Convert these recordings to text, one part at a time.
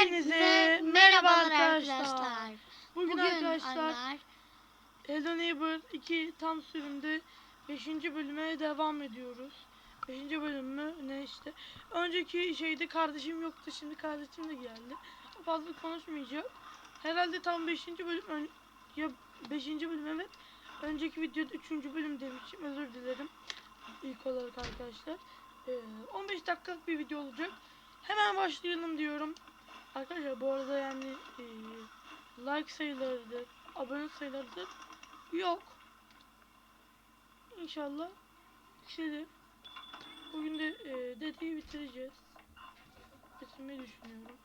Hepinize merhabalar arkadaşlar. Bugün, Bugün arkadaşlar Hello Neighbor 2 tam sürümde 5. bölüme devam ediyoruz. 5. bölüm mü ne işte. Önceki şeyde kardeşim yoktu şimdi kardeşim de geldi. Fazla konuşmayacağım. Herhalde tam 5. bölüm ya 5. bölüm evet. Önceki videoda 3. bölüm demişim özür dilerim. İlk olarak arkadaşlar. Ee, 15 dakikalık bir video olacak. Hemen başlayalım diyorum. Arkadaşlar bu arada yani e, like sayılarıdır, abone sayılarıdır yok. İnşallah yükselir. Bugün de e, dedeyi bitireceğiz. Bitirmeyi düşünüyorum.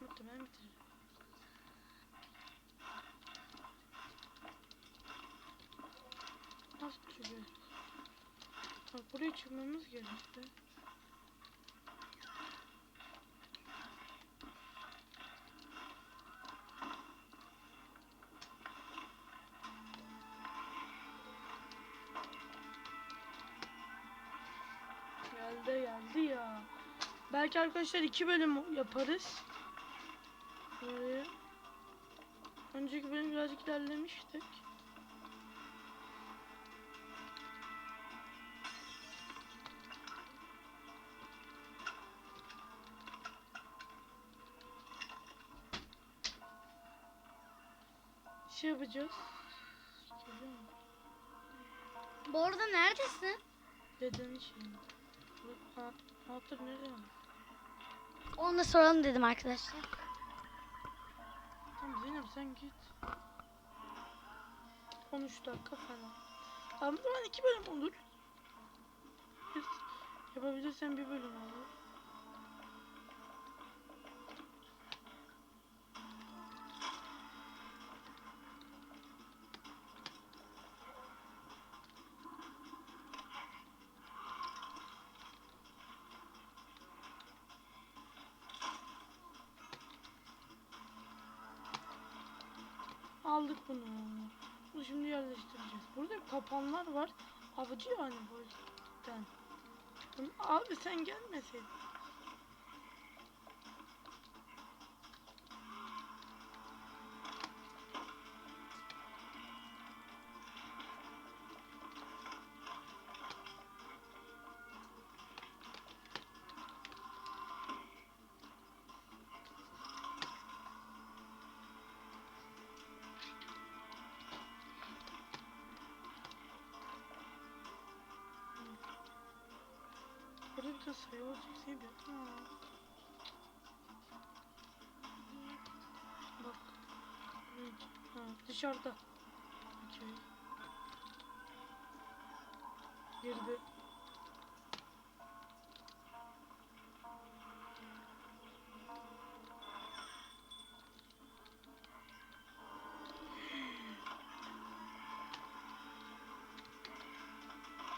Muhtemelen bitireceğim. Nasıl çıkıyor? Bak buraya çıkmamız gerekti. Belki arkadaşlar iki bölüm yaparız. Böyle. Önceki bölüm birazcık ilerlemiştik. Şey yapacağız. Bu arada neredesin? Dedenin şeyini. Anahtar nereye mi? Onu da soralım dedim arkadaşlar. Tamam Zeynep sen git. 13 dakika falan. Tamam o zaman iki bölüm olur. Yapabilirsen bir bölüm olur. Aldık bunu. Bunu şimdi yerleştireceğiz. Burada kapanlar var. Avcı yani bu yüzden. Abi sen gelmeseydin. Burada bir de sayı olacak şey bir. Bak. Ha, dışarıda. Okey. Girdi.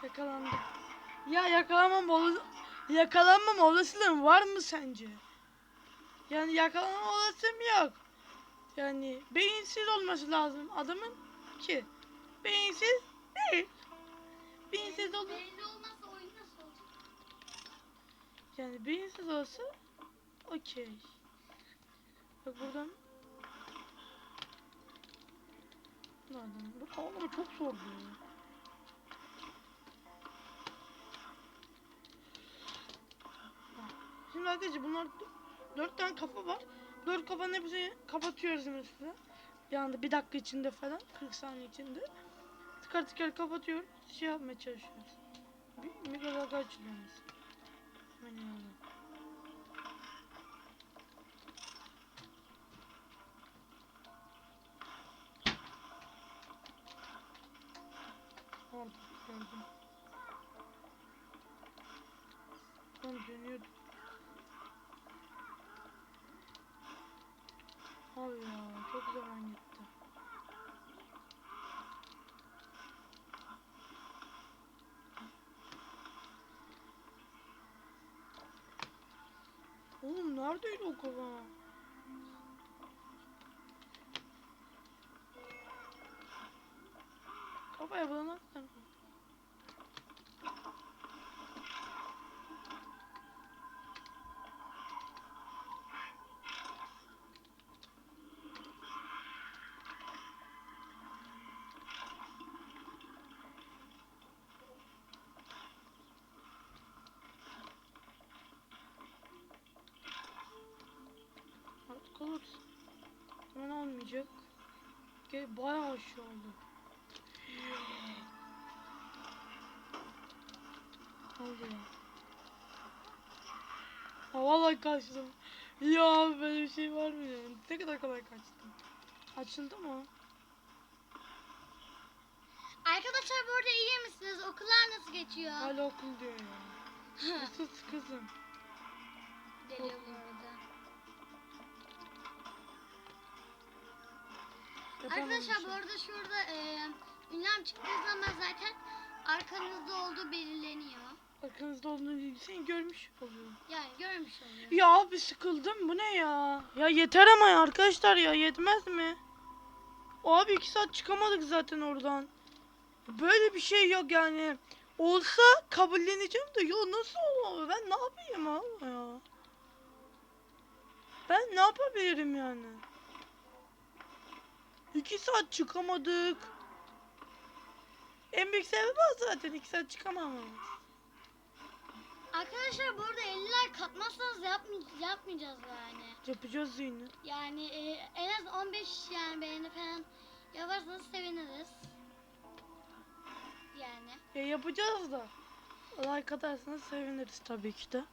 Yakalandı. Ya yakalanmam ol yakalanmam olasılığım var mı sence? Yani yakalanmam olasılığım yok. Yani beyinsiz olması lazım adamın ki. Beyinsiz değil. Beyinsiz olur. Yani beyinsiz olsa okey. Bak buradan Nereden? Bu kavlama çok zor bu. Şimdi arkadaşlar bunlar dört tane kafa var. Dört kafanın hepsini kapatıyoruz mesela. Bir anda bir dakika içinde falan. 40 saniye içinde. Tıkar tıkar kapatıyoruz. Şey yapmaya çalışıyoruz. Bir mikrodalga açılıyor mesela. Hemen yanına. Orada gördüm. Tam dönüyordu. Abi ya çok zaman gitti. Oğlum neredeydi o kafa? Kafaya bana sen. olmayacak. Gel bayağı aşağı oldu. Oldu ya? Ha vallahi kaçtım. Ya böyle bir şey var mı ya? Ne kadar kolay kaçtım. Açıldı mı? Arkadaşlar bu arada iyi misiniz? Okullar nasıl geçiyor? Hala okul diyor ya. Sus kızım. Geliyor bu arada. Arkadaşlar bu Yapamamışım. arada şurada e, ünlem çıktığı zaman zaten arkanızda olduğu belirleniyor. Arkanızda olduğunu değil, seni görmüş oluyorum. Yani görmüş oluyor. Ya abi sıkıldım bu ne ya? Ya yeter ama ya arkadaşlar ya yetmez mi? Abi iki saat çıkamadık zaten oradan. Böyle bir şey yok yani. Olsa kabulleneceğim de ya nasıl olur? Ben ne yapayım abi ya? Ben ne yapabilirim yani? İki saat çıkamadık. En büyük sebebi o zaten iki saat çıkamamamız. Arkadaşlar bu arada 50'ler katmazsanız yapmay- yapmayacağız yani. Yapacağız yine. Yani e, en az 15 yani beğeni falan yaparsanız seviniriz. Yani. Ya yapacağız da. Like atarsanız seviniriz tabii ki de.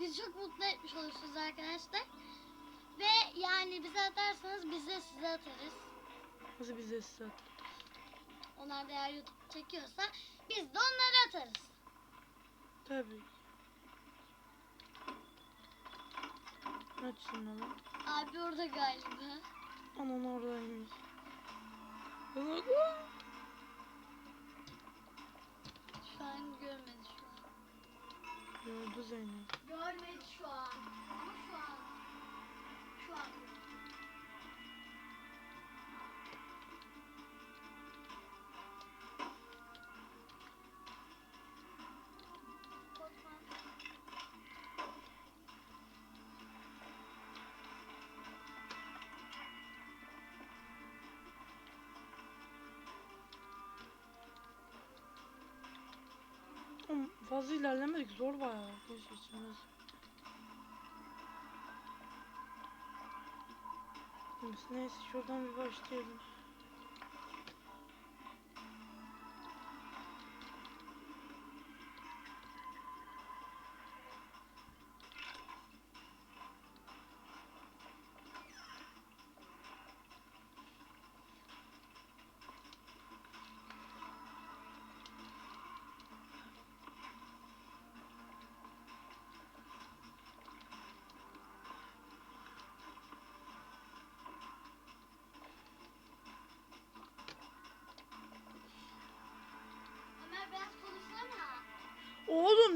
Bizi çok mutlu etmiş olursunuz arkadaşlar. Ve yani bize atarsanız biz de size atarız. Nasıl bize size atar? Onlar da eğer YouTube çekiyorsa biz de onları atarız. Tabii. Aç şunu lan. Abi orada galiba. Anan oradaymış. Şu an görmedi şu an. Gördü Zeynep. Görmedi şu an. Oğlum fazla ilerlemedik zor bayağı içimiz. Neyse şuradan bir başlayalım.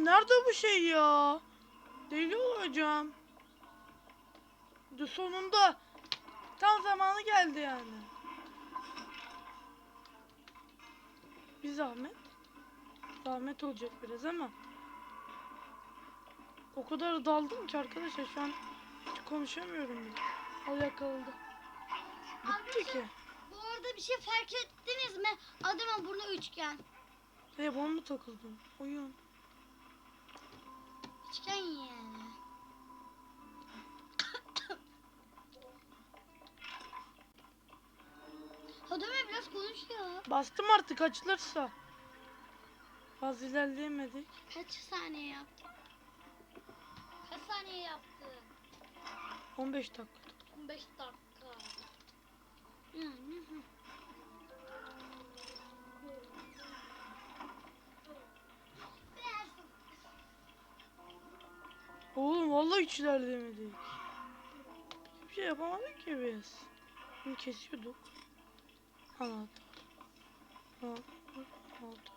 Nerede bu şey ya? Deli olacağım. De sonunda tam zamanı geldi yani. Bir zahmet. Zahmet olacak biraz ama. O kadar daldım ki arkadaşlar şu an konuşamıyorum bile. Al yakaladı. Bitti ki. Bu arada bir şey fark ettiniz mi? Adamın burnu üçgen. Telefon mu takıldın? Oyun. Üçgen yani. Ömer biraz konuş ya. Bastım artık açılırsa. Fazla ilerleyemedik. Kaç saniye yaptın? Kaç saniye yaptın? 15 dakika. 15 dakika. Vallahi hiç ilerleyemedik. Hiçbir şey yapamadık ki biz. Bunu kesiyorduk. Anahtar. Anahtar. Anahtar.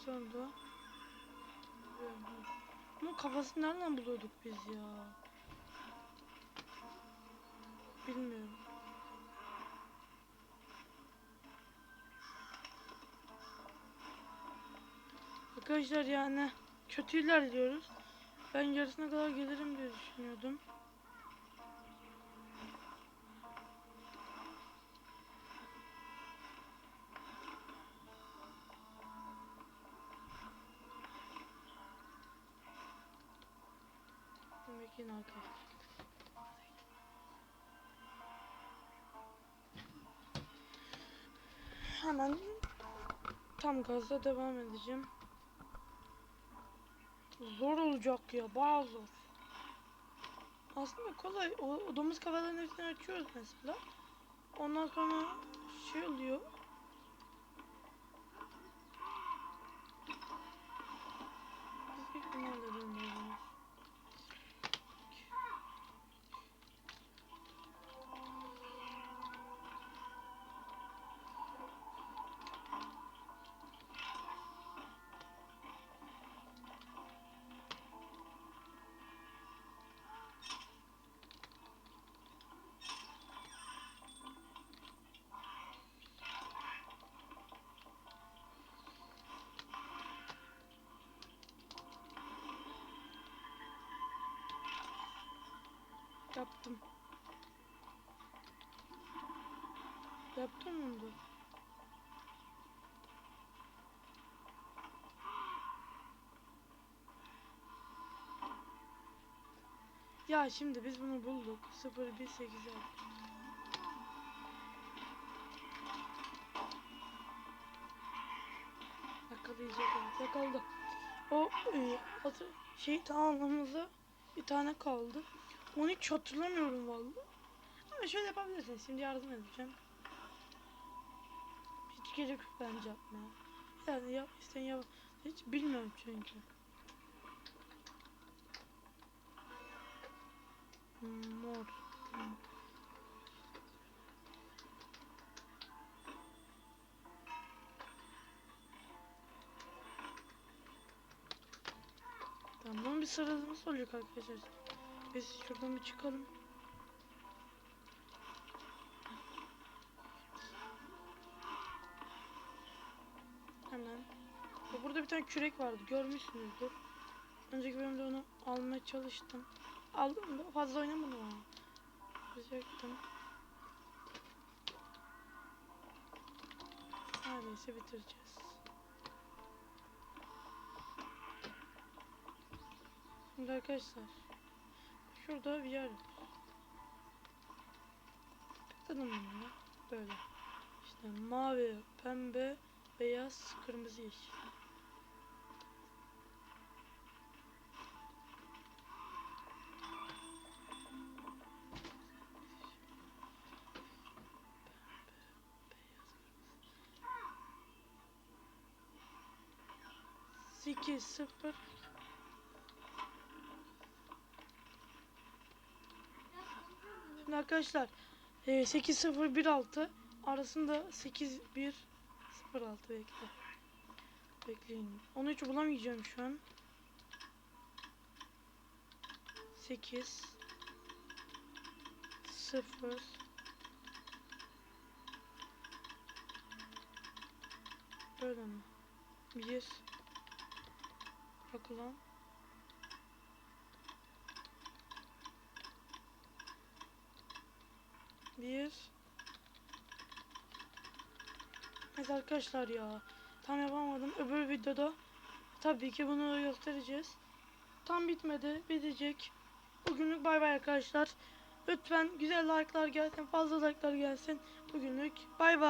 İstasyonda. Ama kafasını nereden buluyorduk biz ya? Bilmiyorum. Arkadaşlar yani kötü ilerliyoruz. Ben yarısına kadar gelirim diye düşünüyordum. Tam gazla devam edeceğim. Zor olacak ya, bayağı zor. Aslında kolay. O, o domuz kafalarının hepsini açıyoruz mesela. Ondan sonra şey oluyor. Biz ilk Yaptım. Yaptım mı bu? Ya şimdi biz bunu bulduk. 0186. Yakalayacak evet, yakaladı. O e, atı, şey tamamlamamıza bir tane kaldı. Onu hiç hatırlamıyorum vallahi. Ama şöyle yapabilirsiniz. Şimdi yardım edeceğim. Hiç gerek yok bence yapmaya. Yani yap isten yap. Hiç bilmiyorum çünkü. Hmm, Mor. Tamam bunun bir sıralaması olacak arkadaşlar. Biz şuradan bir çıkalım. Hemen. Ya Burada bir tane kürek vardı. Görmüşsünüzdür. Önceki bölümde onu almaya çalıştım. Aldım da fazla oynamadım ama. Yapacaktım. Neredeyse bitireceğiz. Şimdi arkadaşlar. Şurada var. Tıkladım bunu. Böyle. İşte mavi, pembe, beyaz, kırmızı, yeşil. Sekiz, sıfır. Şimdi arkadaşlar e, 8016 arasında 8106 bekle. Bekleyin. Onu hiç bulamayacağım şu an. 8 0 Böyle mi? 1 Bak ulan. Bir. Evet arkadaşlar ya. Tam yapamadım. Öbür videoda tabii ki bunu göstereceğiz. Tam bitmedi. Bitecek. Bugünlük bay bay arkadaşlar. Lütfen güzel like'lar gelsin. Fazla like'lar gelsin. Bugünlük bay bay.